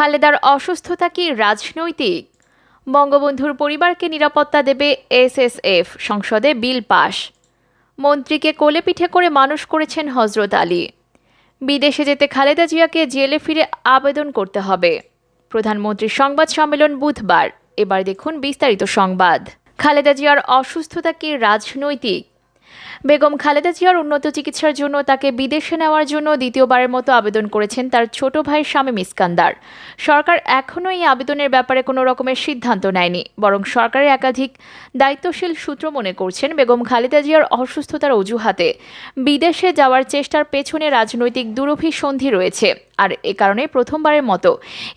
খালেদার অসুস্থতা কি রাজনৈতিক? বঙ্গবন্ধুর পরিবারকে নিরাপত্তা দেবে এসএসএফ, সংসদে বিল পাশ। মন্ত্রীকে কোলে পিঠে করে মানুষ করেছেন হজরত আলী। বিদেশে যেতে খালেদা জিয়াকে জেলে ফিরে আবেদন করতে হবে। প্রধানমন্ত্রীর সংবাদ সম্মেলন বুধবার। এবার দেখুন বিস্তারিত সংবাদ। খালেদা জিয়ার অসুস্থতা কি রাজনৈতিক? বেগম খালেদা জিয়ার উন্নত চিকিৎসার জন্য তাকে বিদেশে নেওয়ার জন্য দ্বিতীয়বারের মতো আবেদন করেছেন তার ছোট ভাই শামীম ইস্কান্দার। সরকার এখনও এই আবেদনের ব্যাপারে কোনো রকমের সিদ্ধান্ত নেয়নি, বরং সরকারের একাধিক দায়িত্বশীল সূত্র মনে করছেন বেগম খালেদা জিয়ার অসুস্থতার অজুহাতে। বিদেশে যাওয়ার চেষ্টার পেছনে রাজনৈতিক দুরভিসন্ধি রয়েছে, আর এ কারণে প্রথমবারের মতো।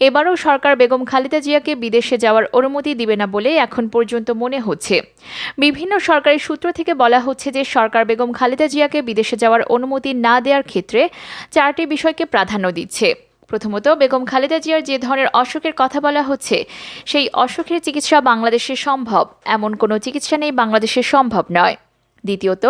এবারও সরকার বেগম খালেদা জিয়াকে বিদেশে যাওয়ার অনুমতি দিবে না বলে এখন পর্যন্ত মনে হচ্ছে। বিভিন্ন সরকারি সূত্র থেকে বলা হচ্ছে যে সরকার বেগম খালেদা জিয়াকে বিদেশে যাওয়ার অনুমতি না দেওয়ার ক্ষেত্রে চারটি বিষয়কে প্রাধান্য দিচ্ছে। প্রথমত, বেগম খালেদা জিয়ার যে ধরনের অসুখের কথা বলা হচ্ছে, সেই অসুখের চিকিৎসা বাংলাদেশে সম্ভব। এমন কোনো চিকিৎসা নেই বাংলাদেশে সম্ভব নয়। দ্বিতীয়ত,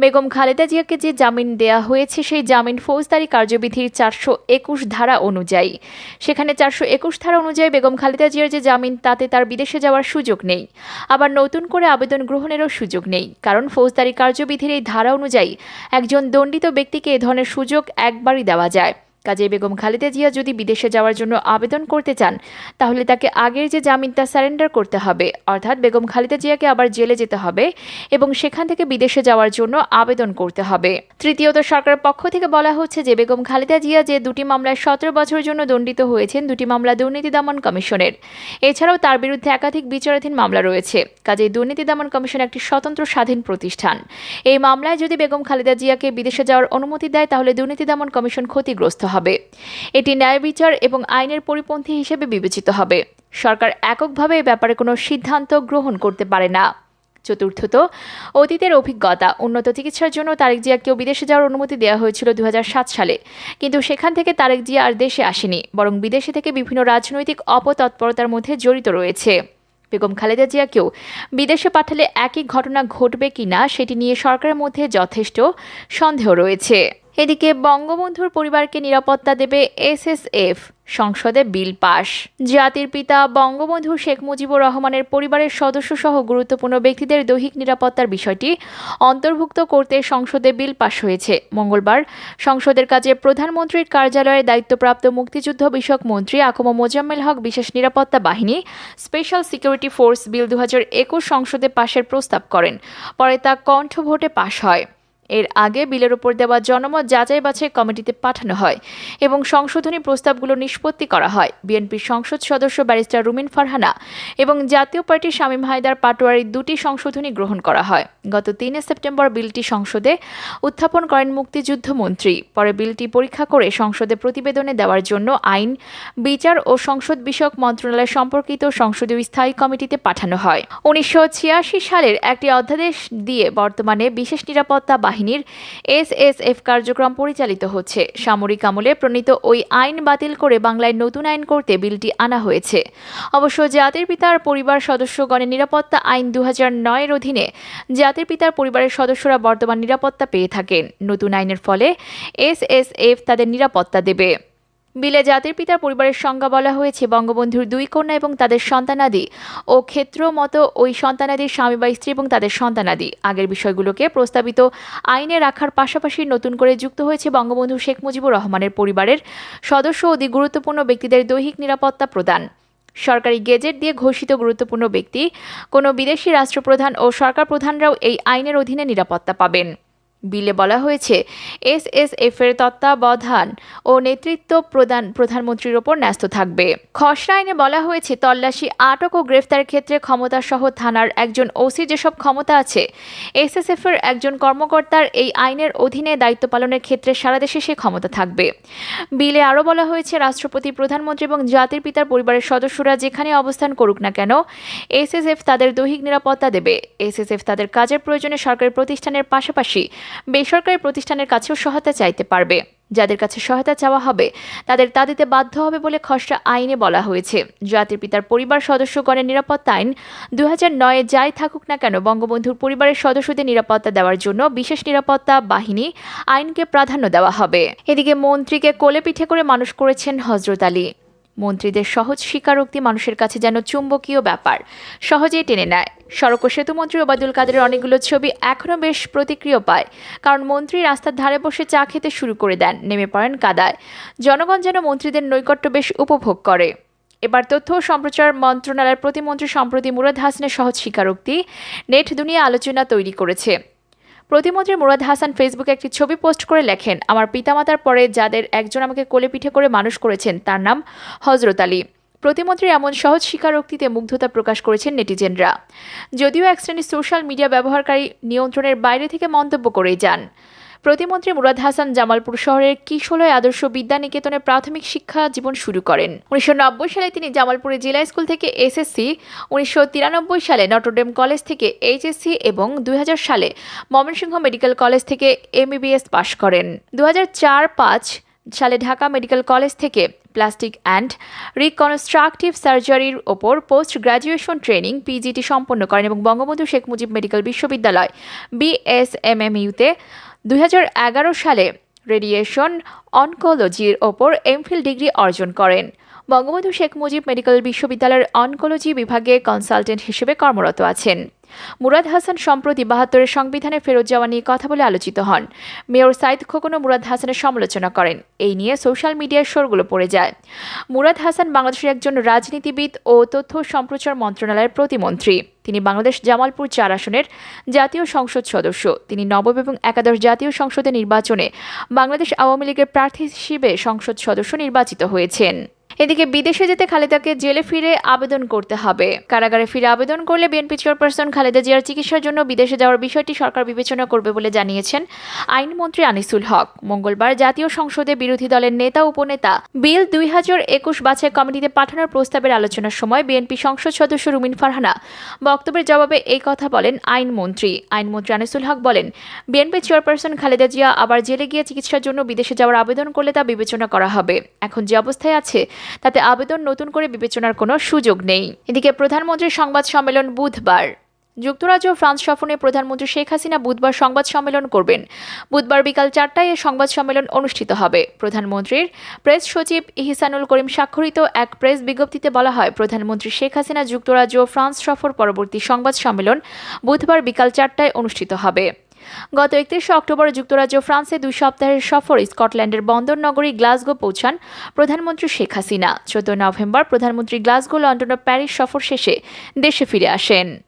বেগম খালেদা জিয়াকে যে জামিন দেয়া হয়েছে, সেই জামিন ফৌজদারি কার্যবিধির চারশো একুশ ধারা অনুযায়ী। সেখানে চারশো একুশ ধারা অনুযায়ী বেগম খালেদা জিয়ার যে জামিন, তাতে তার বিদেশে যাওয়ার সুযোগ নেই। আবার নতুন করে আবেদন গ্রহণেরও সুযোগ নেই। কারণ ফৌজদারি কার্যবিধির এই ধারা অনুযায়ী একজন দণ্ডিত ব্যক্তিকে এ ধরনের সুযোগ একবারই দেওয়া যায়। কাজে বেগম খালেদা জিয়া যদি বিদেশে যাওয়ার জন্য আবেদন করতে চান, তাহলে তাকে আগের যে জামিনটা স্যারেন্ডার করতে হবে, অর্থাৎ বেগম খালেদা জিয়াকে আবার জেলে যেতে হবে এবং সেখান থেকে বিদেশে যাওয়ার জন্য আবেদন করতে হবে। তৃতীয়ত, সরকারের পক্ষ থেকে বলা হচ্ছে যে, বেগম খালেদা জিয়া যে দুটি মামলায় সতেরো বছরের জন্য দণ্ডিত হয়েছেন, দুটি মামলা দুর্নীতি দমন কমিশনের। এছাড়াও তার বিরুদ্ধে একাধিক বিচারাধীন মামলা রয়েছে। কাজেই দুর্নীতি দমন কমিশন একটি স্বতন্ত্র স্বাধীন প্রতিষ্ঠান। এই মামলায় যদি বেগম খালেদা জিয়াকে বিদেশে যাওয়ার অনুমতি দেয়, তাহলে দুর্নীতি দমন কমিশন ক্ষতিগ্রস্ত হবে। এটি ন্যায় বিচার এবং আইনের পরিপন্থী হিসেবে বিবেচিত হবে। সরকার এককভাবে এ ব্যাপারে কোনো সিদ্ধান্ত গ্রহণ করতে পারে না। চতুর্থত, অতীতের অভিজ্ঞতা, উন্নত চিকিৎসার জন্য তারেক জিয়াকেও বিদেশে যাওয়ার অনুমতি দেওয়া হয়েছিল দু হাজার সাত সালে। কিন্তু সেখান থেকে তারেক জিয়া আর দেশে আসেনি, বরং বিদেশে থেকে বিভিন্ন রাজনৈতিক অপতৎপরতার মধ্যে জড়িত রয়েছে। বেগম খালেদা জিয়াকেও বিদেশে পাঠালে একই ঘটনা ঘটবে কিনা সেটি নিয়ে সরকারের মধ্যে যথেষ্ট সন্দেহ রয়েছে। এদিকে বঙ্গবন্ধুর পরিবারকে নিরাপত্তা দেবে এসএসএফ। সংসদে বিল পাশ জাতির পিতা বঙ্গবন্ধু শেখ মুজিবুর রহমানের পরিবারের সদস্য সহ গুরুত্বপূর্ণ ব্যক্তিদের দৈহিক নিরাপত্তার বিষয়টি অন্তর্ভুক্ত করতে সংসদে বিল পাশ হয়েছে। মঙ্গলবার সংসদের কাজে প্রধানমন্ত্রীর কার্যালয়ের দায়িত্বপ্রাপ্ত মুক্তিযুদ্ধ বিষয়ক মন্ত্রী আকম মোজাম্মেল হক বিশেষ নিরাপত্তা বাহিনী স্পেশাল সিকিউরিটি ফোর্স বিল দু সংসদে পাশের প্রস্তাব করেন। পরে তা কণ্ঠ ভোটে পাশ হয়। এর আগে বিলের উপর দেওয়া জনমত যাচাই বাছাই কমিটিতে পাঠানো হয় এবং সংশোধনী প্রস্তাবগুলো নিষ্পত্তি করা হয়। বিএনপির সংসদ সদস্য ব্যারিস্টার রুমিন ফারহানা এবং জাতীয় পার্টির শামীম হায়দার পাটোয়ারির দুটি সংশোধনী গ্রহণ করা হয়। গত তিনে সেপ্টেম্বর বিলটি সংসদে উত্থাপন করেন মুক্তিযুদ্ধ মন্ত্রী। পরে বিলটি পরীক্ষা করে সংসদে প্রতিবেদনে দেওয়ার জন্য আইন, বিচার ও সংসদ বিষয়ক মন্ত্রণালয় সম্পর্কিত সংসদীয় স্থায়ী কমিটিতে পাঠানো হয়। উনিশশো ছিয়াশি সালের একটি অধ্যাদেশ দিয়ে বর্তমানে বিশেষ নিরাপত্তা বাহিনীর এসএসএফ কার্যক্রম পরিচালিত হচ্ছে। সামরিক আমলে প্রণীত ওই আইন বাতিল করে বাংলায় নতুন আইন করতে বিলটি আনা হয়েছে। অবশ্য জাতির পিতার পরিবার সদস্যগণের নিরাপত্তা আইন দু হাজার নয়ের অধীনে জাতির পিতার পরিবারের সদস্যরা বর্তমান নিরাপত্তা পেয়ে থাকেন। নতুন আইনের ফলে এসএসএফ তাদের নিরাপত্তা দেবে। বিলে জাতির পিতার পরিবারের সংজ্ঞা বলা হয়েছে। বঙ্গবন্ধুর দুই কন্যা এবং তাদের সন্তানাদি ও ক্ষেত্র মতো ওই সন্তানাদির স্বামী বা স্ত্রী এবং তাদের সন্তানাদি। আগের বিষয়গুলোকে প্রস্তাবিত আইনে রাখার পাশাপাশি নতুন করে যুক্ত হয়েছে বঙ্গবন্ধু শেখ মুজিবুর রহমানের পরিবারের সদস্য অধিক গুরুত্বপূর্ণ ব্যক্তিদের দৈহিক নিরাপত্তা প্রদান। সরকারি গেজেট দিয়ে ঘোষিত গুরুত্বপূর্ণ ব্যক্তি, কোনো বিদেশি রাষ্ট্রপ্রধান ও সরকার প্রধানরাও এই আইনের অধীনে নিরাপত্তা পাবেন। বিলে বলা হয়েছে এসএসএফ এর তত্ত্বাবধান ও নেতৃত্ব প্রদান প্রধানমন্ত্রীর ওপর ন্যস্ত থাকবে। খসড়া আইনে বলা হয়েছে, তল্লাশি, আটক ও গ্রেফতার ক্ষেত্রে ক্ষমতাসহ থানার একজন ওসি যেসব ক্ষমতা আছে এসএসএফ এর একজন কর্মকর্তার এই আইনের অধীনে দায়িত্ব পালনের ক্ষেত্রে সারা দেশে সে ক্ষমতা থাকবে। বিলে আরও বলা হয়েছে, রাষ্ট্রপতি, প্রধানমন্ত্রী এবং জাতির পিতার পরিবারের সদস্যরা যেখানে অবস্থান করুক না কেন, এসএসএফ তাদের দৈহিক নিরাপত্তা দেবে। এসএসএফ তাদের কাজের প্রয়োজনে সরকারি প্রতিষ্ঠানের পাশাপাশি বেসরকারি প্রতিষ্ঠানের কাছেও সহায়তা চাইতে পারবে। যাদের কাছে সহায়তা চাওয়া হবে, তাদের তা দিতে বাধ্য হবে বলে খসড়া আইনে বলা হয়েছে। জাতির পিতার পরিবার সদস্যগণের নিরাপত্তা আইন দু নয়ে যাই থাকুক না কেন, বঙ্গবন্ধুর পরিবারের সদস্যদের নিরাপত্তা দেওয়ার জন্য বিশেষ নিরাপত্তা, বাহিনী আইনকে প্রাধান্য দেওয়া হবে। এদিকে মন্ত্রীকে কোলে পিঠে করে মানুষ করেছেন হজরত আলী। মন্ত্রীদের সহজ স্বীকারোক্তি মানুষের কাছে যেন চুম্বকীয় ব্যাপার। সহজেই টেনে নেয়। সড়ক ও সেতুমন্ত্রী ওবায়দুল কাদেরের অনেকগুলো ছবি এখনও বেশ প্রতিক্রিয়া পায়, কারণ মন্ত্রী রাস্তার ধারে বসে চা খেতে শুরু করে দেন, নেমে পড়েন কাদায়। জনগণ যেন মন্ত্রীদের নৈকট্য বেশ উপভোগ করে। এবার তথ্য ও সম্প্রচার মন্ত্রণালয়ের প্রতিমন্ত্রী সম্প্রতি মুরাদ হাসানের সহজ স্বীকারোক্তি নেট দুনিয়া আলোচনা তৈরি করেছে। প্রতিমন্ত্রী মুরাদ হাসান ফেসবুকে একটি ছবি পোস্ট করে লেখেন, আমার পিতামাতার পরে যাদের একজন আমাকে কোলে পিঠে করে মানুষ করেছেন, তার নাম হজরত আলী। প্রতিমন্ত্রীর এমন সহজ স্বীকারোক্তিতে মুগ্ধতা প্রকাশ করেছেন নেটিজেনরা। যদিও এক শ্রেণির সোশ্যাল মিডিয়া ব্যবহারকারী নিয়ন্ত্রণের বাইরে থেকে মন্তব্য করেই যান। প্রতিমন্ত্রী মুরাদ হাসান জামালপুর শহরের কিশোলয় আদর্শ বিদ্যা নিকেতনে প্রাথমিক শিক্ষা জীবন শুরু করেন। উনিশশো নব্বই সালে তিনি জামালপুরে জেলা স্কুল থেকে এসএসসি, উনিশশো তিরানব্বই সালে নটরডেম কলেজ থেকে এইচএসসি এবং দুই হাজার সালে ময়মনসিংহ মেডিকেল কলেজ থেকে এমবিবিএস পাশ করেন। দু পাঁচ সালে ঢাকা মেডিকেল কলেজ থেকে প্লাস্টিক অ্যান্ড রিকনস্ট্রাকটিভ সার্জারির ওপর পোস্ট গ্র্যাজুয়েশন ট্রেনিং পিজিটি সম্পন্ন করেন এবং বঙ্গবন্ধু শেখ মুজিব মেডিকেল বিশ্ববিদ্যালয় বিএসএমএমইউতে দুই হাজার এগারো সালে রেডিয়েশন অনকোলজির ওপর এমফিল ডিগ্রি অর্জন করেন। বঙ্গবন্ধু শেখ মুজিব মেডিকেল বিশ্ববিদ্যালয়ের অনকোলজি বিভাগে কনসালটেন্ট হিসেবে কর্মরত আছেন। মুরাদ হাসান সম্প্রতি বাহাত্তরের সংবিধানে ফেরত যাওয়া নিয়ে কথা বলে আলোচিত হন। মেয়র সাইদ খোকনও মুরাদ হাসানের সমালোচনা করেন। এই নিয়ে সোশ্যাল মিডিয়ার শোরগুলো পড়ে যায়। মুরাদ হাসান বাংলাদেশের একজন রাজনীতিবিদ ও তথ্য সম্প্রচার মন্ত্রণালয়ের প্রতিমন্ত্রী। তিনি বাংলাদেশ জামালপুর চার আসনের জাতীয় সংসদ সদস্য। তিনি নবম এবং একাদশ জাতীয় সংসদের নির্বাচনে বাংলাদেশ আওয়ামী লীগের প্রার্থী হিসেবে সংসদ সদস্য নির্বাচিত হয়েছেন। এদিকে বিদেশে যেতে খালেদাকে জেলে ফিরে আবেদন করতে হবে। কারাগারে ফিরে আবেদন করলে বিএনপি চেয়ারপারসন খালেদা জিয়ার চিকিৎসার জন্য বিদেশে যাওয়ার বিষয়টি সরকার বিবেচনা করবে বলে জানিয়েছেন আইনমন্ত্রী আনিসুল হক। মঙ্গলবার জাতীয় সংসদে বিরোধী দলের নেতা, উপনেতা বিল দুই হাজার একুশ বাছাই কমিটিতে পাঠানোর প্রস্তাবের আলোচনার সময় বিএনপি সংসদ সদস্য রুমিন ফারহানা বক্তব্যের জবাবে এই কথা বলেন আইনমন্ত্রী। আইনমন্ত্রী আনিসুল হক বলেন, বিএনপি চেয়ারপারসন খালেদা জিয়া আবার জেলে গিয়ে চিকিৎসার জন্য বিদেশে যাওয়ার আবেদন করলে তা বিবেচনা করা হবে। এখন যে অবস্থায় আছে তাতে আবেদন নতুন করে বিবেচনার কোনো সুযোগ নেই। এদিকে প্রধানমন্ত্রীর সংবাদ সম্মেলন বুধবার। যুক্তরাজ্য ফ্রান্স সফরে প্রধানমন্ত্রী শেখ হাসিনা বুধবার সংবাদ সম্মেলন করবেন। বুধবার বিকাল চারটায় এ সংবাদ সম্মেলন অনুষ্ঠিত হবে। প্রধানমন্ত্রীর প্রেস সচিব ইহসানুল করিম স্বাক্ষরিত এক প্রেস বিজ্ঞপ্তিতে বলা হয়, প্রধানমন্ত্রী শেখ হাসিনা যুক্তরাজ্য ফ্রান্স সফর পরবর্তী সংবাদ সম্মেলন বুধবার বিকাল চারটায় অনুষ্ঠিত হবে। গত একত্রিশে অক্টোবর যুক্তরাজ্য ফ্রান্সে দুই সপ্তাহের সফর স্কটল্যান্ডের বন্দর নগরী গ্লাসগো পৌঁছান প্রধানমন্ত্রী শেখ হাসিনা। চোদ্দ নভেম্বর প্রধানমন্ত্রী গ্লাসগো, লন্ডন ও প্যারিস সফর শেষে দেশে ফিরে আসেন।